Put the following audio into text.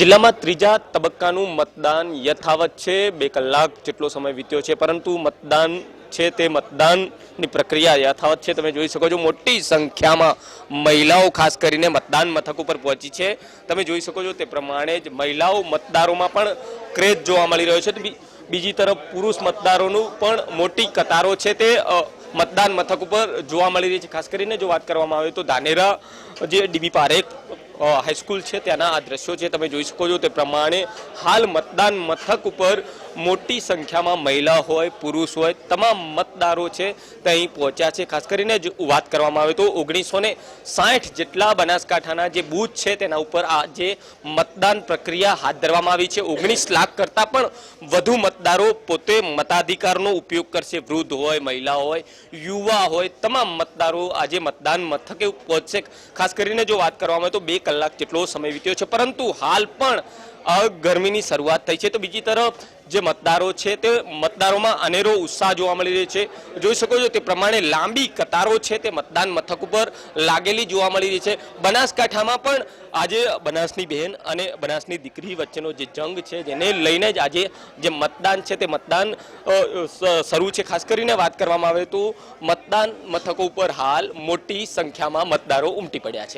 જિલ્લામાં ત્રીજા તબક્કાનું મતદાન યથાવત છે. બે કલાક જેટલો સમય વીત્યો છે, પરંતુ મતદાન છે તે મતદાનની પ્રક્રિયા યથાવત છે. તમે જોઈ શકો છો મોટી સંખ્યામાં મહિલાઓ ખાસ કરીને મતદાન મથક ઉપર પહોંચી છે. તમે જોઈ શકો છો તે પ્રમાણે જ મહિલાઓ મતદારોમાં પણ ક્રેઝ જોવા મળી રહ્યો છે. બીજી તરફ પુરુષ મતદારોનું પણ મોટી કતારો છે તે મતદાન મથક ઉપર જોવા મળી રહી છે. ખાસ કરીને જો વાત કરવામાં આવે તો ધાનેરા જે ડીબી પારેખ હાઈસ્કૂલ છે, ત્યાંના આ દ્રશ્યો છે તમે જોઈ શકો છો તે પ્રમાણે હાલ મતદાન મથક ઉપર મોટી સંખ્યામાં મહિલા હોય, પુરુષ હોય, તમામ મતદારો છે તે અહીં પહોંચ્યા છે. ખાસ કરીને જ વાત કરવામાં આવે તો ઓગણીસો સાઠ જેટલા બનાસકાંઠાના જે બૂથ છે તેના ઉપર આ જે મતદાન પ્રક્રિયા હાથ ધરવામાં આવી છે. ઓગણીસ લાખ કરતાં પણ વધુ મતદારો પોતે મતાધિકારનો ઉપયોગ કરશે. વૃદ્ધ હોય, મહિલા હોય, યુવા હોય, તમામ મતદારો આજે મતદાન મથકે પહોંચશે. ખાસ કરીને જો વાત કરવામાં આવે તો બે કલાક જેટલો સમય વીત્યો છે. પરંતુ હાલ પણ ગરમીની શરૂઆત થઈ છે. તો બીજી તરફ જે મતદારો છે તે મતદારોમાં અનેરો ઉત્સાહ જોવા મળી રહ્યો છે. જોઈ શકો છો તે પ્રમાણે લાંબી કતારો છે તે મતદાન મથક ઉપર લાગેલી જોવા મળી રહી છે. બનાસકાંઠામાં પણ આજે બનાસની બહેન અને બનાસની દીકરી વચ્ચેનો જે જંગ છે જેને લઈને જ આજે જે મતદાન છે તે મતદાન શરૂ છે. ખાસ કરીને વાત કરવામાં આવે તો મતદાન મથકો ઉપર હાલ મોટી સંખ્યામાં મતદારો ઉમટી પડ્યા છે.